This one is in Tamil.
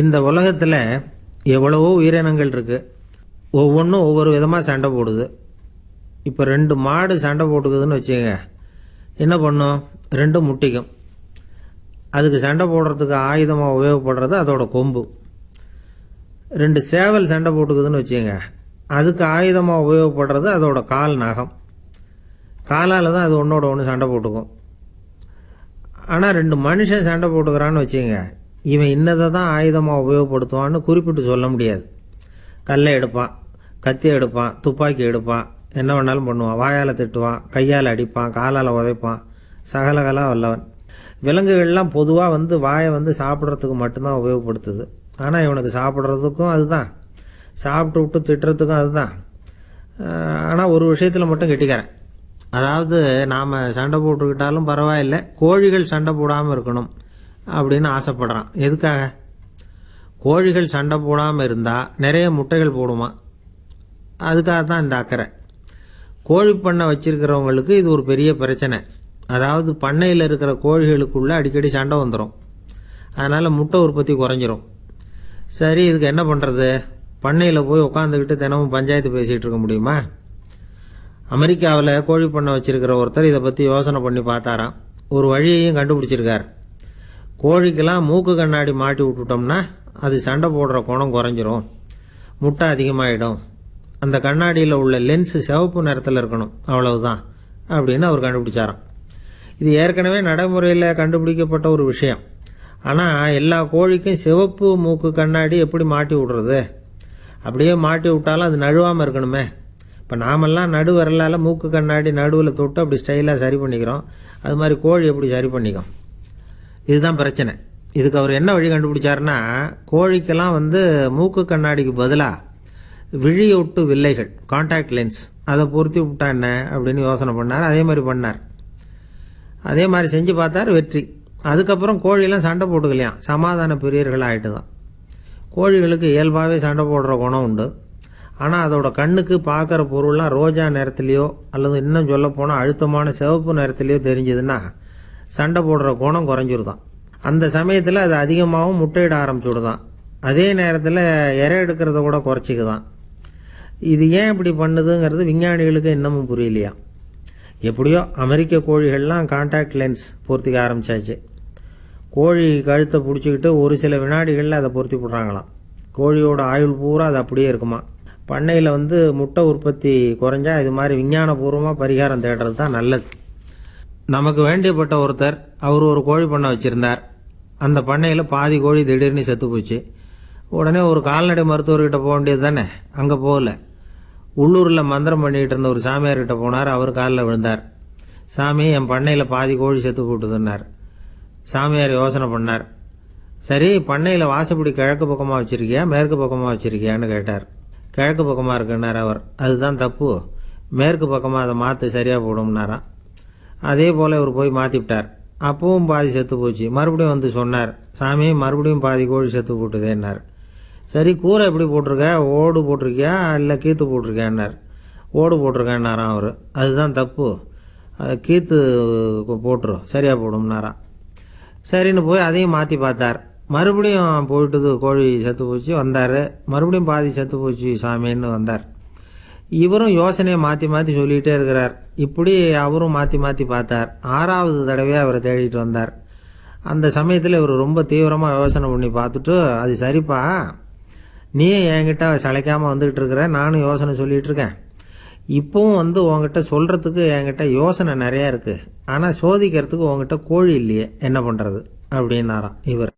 இந்த உலகத்தில் எவ்வளவோ உயிரினங்கள் இருக்கு. ஒவ்வொன்றும் ஒவ்வொரு விதமாக சண்டை போடுது. இப்போ ரெண்டு மாடு சண்டை போட்டுக்குதுன்னு வச்சுங்க என்ன பண்ணும்? ரெண்டும் முட்டிக்கும். அதுக்கு சண்டை போடுறதுக்கு ஆயுதமாக உபயோகப்படுறது அதோட கொம்பு. ரெண்டு சேவல் சண்டை போட்டுக்குதுன்னு வச்சுங்க அதுக்கு ஆயுதமாக உபயோகப்படுறது அதோட கால் நகம். காலால் தான் அது ஒன்றோட ஒன்று சண்டை போட்டுக்கும். ஆனால் ரெண்டு மனுஷன் சண்டை போட்டுக்கிறான்னு வச்சுங்க இவன் இன்னதை தான் ஆயுதமாக உபயோகப்படுத்துவான்னு குறிப்பிட்டு சொல்ல முடியாது. கல்லை எடுப்பான் கத்தி எடுப்பான் துப்பாக்கி எடுப்பான் என்ன வேணாலும் பண்ணுவான். வாயால் திட்டுவான் கையால் அடிப்பான் காலால் உதைப்பான் சகலகலா வல்லவன். விலங்குகள்லாம் பொதுவாக வந்து வாயை வந்து சாப்பிட்றதுக்கு மட்டும்தான் உபயோகப்படுத்துது. ஆனால் இவனுக்கு சாப்பிட்றதுக்கும் அதுதான். சாப்பிட்டு விட்டு திட்டுறதுக்கும் அதுதான். ஆனால் ஒரு விஷயத்தில் மட்டும் கெட்டிக்கிறேன் அதாவது நாம் சண்டை போட்டுக்கிட்டாலும் பரவாயில்லை. கோழிகள் சண்டை போடாமல் இருக்கணும். அப்படின்னு ஆசைப்படுறான். எதுக்காக? கோழிகள் சண்டை போடாமல் இருந்தால் நிறைய முட்டைகள் போடுமா? அதுக்காக தான் இந்த அக்கறை. கோழி பண்ணை வச்சுருக்கிறவங்களுக்கு இது ஒரு பெரிய பிரச்சனை. அதாவது பண்ணையில் இருக்கிற கோழிகளுக்குள்ளே அடிக்கடி சண்டை வந்துடும் அதனால் முட்டை உற்பத்தி குறைஞ்சிரும். சரி இதுக்கு என்ன பண்ணுறது பண்ணையில் போய் உட்காந்துக்கிட்டு தினமும் பஞ்சாயத்து பேசிகிட்டு இருக்க முடியுமா? அமெரிக்காவில் கோழி பண்ணை வச்சுருக்கிற ஒருத்தர் இதை பற்றி யோசனை பண்ணி பார்த்தாராம். ஒரு வழியையும் கண்டுபிடிச்சிருக்கார். கோழிக்கெல்லாம் மூக்கு கண்ணாடி மாட்டி விட்டுட்டோம்னா அது சண்டை போடுற குணம் குறைஞ்சிரும். முட்டை அதிகமாகிடும் அந்த கண்ணாடியில் உள்ள லென்ஸு சிவப்பு நிறத்தில் இருக்கணும். அவ்வளவுதான். அப்படின்னு அவர் கண்டுபிடிச்சாராம். இது ஏற்கனவே நடைமுறையில் கண்டுபிடிக்கப்பட்ட ஒரு விஷயம். ஆனால் எல்லா கோழிக்கும் சிவப்பு மூக்கு கண்ணாடி எப்படி மாட்டி விடுறது? அப்படியே மாட்டி விட்டாலும் அது நழுவாமல் இருக்கணுமே. இப்போ நாமெல்லாம் நடு மூக்கு கண்ணாடி நடுவில் தொட்டு அப்படி ஸ்டைலாக சரி பண்ணிக்கிறோம். அது மாதிரி கோழி எப்படி சரி பண்ணிக்கும்? இதுதான் பிரச்சனை. இதுக்கு அவர் என்ன வழி கண்டுபிடிச்சாருன்னா கோழிக்கெல்லாம் வந்து மூக்கு கண்ணாடிக்கு பதிலாக விழியொட்டு வில்லைகள் காண்டாக்ட் லென்ஸ் அதை பொருத்தி விட்டா என்ன அப்படின்னு யோசனை பண்ணார். அதே மாதிரி பண்ணார். அதே மாதிரி செஞ்சு பார்த்தார் வெற்றி. அதுக்கப்புறம் கோழியெல்லாம் சண்டை போட்டுக்கலையாம் சமாதான பிரியர்கள் ஆகிட்டு தான் கோழிகளுக்கு இயல்பாகவே சண்டை போடுற குணம் உண்டு. ஆனால் அதோட கண்ணுக்கு பார்க்குற பொருள்லாம் ரோஜா நிறத்துலையோ அல்லது இன்னும் சொல்லப்போனால் அழுத்தமான சிவப்பு நிறத்துலையோ தெரிஞ்சதுன்னா சண்டை போடுற குணம் குறைஞ்சிருதான். அந்த சமயத்தில் அது அதிகமாகவும் முட்டையிட ஆரம்பிச்சுடுதான். அதே நேரத்தில் இறை எடுக்கிறத கூட குறைச்சிக்குதான். இது ஏன் இப்படி பண்ணுதுங்கிறது விஞ்ஞானிகளுக்கு இன்னமும் புரியலையா? எப்படியோ அமெரிக்க கோழிகள்லாம் காண்டாக்ட் லென்ஸ் பொருத்திக்க ஆரம்பிச்சாச்சு. கோழி கழுத்தை பிடிச்சிக்கிட்டு ஒரு சில வினாடிகளில் அதை பொருத்தி போடுறாங்களாம். கோழியோட ஆயுள் பூரா அது அப்படியே இருக்குமா? பண்ணையில் வந்து முட்டை உற்பத்தி குறைஞ்சா இது மாதிரி விஞ்ஞானபூர்வமாக பரிகாரம் தேடுறது தான் நல்லது. நமக்கு வேண்டியப்பட்ட ஒருத்தர் அவர் ஒரு கோழி பண்ணை வச்சுருந்தார். அந்த பண்ணையில் பாதி கோழி திடீர்னு செத்து போச்சு. உடனே ஒரு கால்நடை மருத்துவர்கிட்ட போக வேண்டியது தானே? அங்கே போகல. உள்ளூரில் மந்திரம் பண்ணிகிட்டு இருந்த ஒரு சாமியார்கிட்ட போனார். அவர் காலில் விழுந்தார். சாமி என் பண்ணையில் பாதி கோழி செத்து போட்டுதுன்னார். சாமியார் யோசனை பண்ணார். சரி பண்ணையில் வாசப்படி கிழக்கு பக்கமாக வச்சுருக்கியா மேற்கு பக்கமாக வச்சுருக்கியான்னு கேட்டார். கிழக்கு பக்கமாக இருக்குன்னார் அவர். அதுதான் தப்பு. மேற்கு பக்கமாக அதை மாற்று சரியாக போடும்னாரான் அதே போல் இவர் போய் மாற்றிவிட்டார் அப்பவும் பாதி செத்து போச்சு. மறுபடியும் வந்து சொன்னார் சாமி மறுபடியும் பாதி கோழி செத்து போட்டுதேன்னார் சரி கூரை எப்படி போட்டிருக்க? ஓடு போட்டிருக்கியா? இல்லை கீத்து போட்டிருக்கியான்னார் ஓடு போட்டிருக்கேன்னாராம் அவர். அதுதான் தப்பு. அது கீத்து போட்டுரும் சரியாக போடும்னாராம். சரின்னு போய் அதையும் மாற்றி பார்த்தார். மறுபடியும் போயிட்டது கோழி செத்து போச்சு வந்தார். மறுபடியும் பாதி செத்து போச்சு சாமின்னு வந்தார். இவரும் யோசனையை மாற்றி மாற்றி சொல்லிகிட்டே இருக்கிறார். இப்படி அவரும் மாற்றி மாற்றி பார்த்தார். ஆறாவது தடவையாக அவரை தேடிட்டு வந்தார். அந்த சமயத்தில் இவர் ரொம்ப தீவிரமாக யோசனை பண்ணி பார்த்துட்டு அது சரிப்பா. நீ என்கிட்ட சளைக்காமல் வந்துக்கிட்டு இருக்கிற நானும் யோசனை சொல்லிகிட்டு இருக்கேன். இப்போவும் வந்து உங்ககிட்ட சொல்கிறதுக்கு என்கிட்ட யோசனை நிறையா இருக்குது ஆனால் சோதிக்கிறதுக்கு உங்ககிட்ட கோழி இல்லையே. என்ன பண்ணுறது அப்படின்னாராம் இவர்.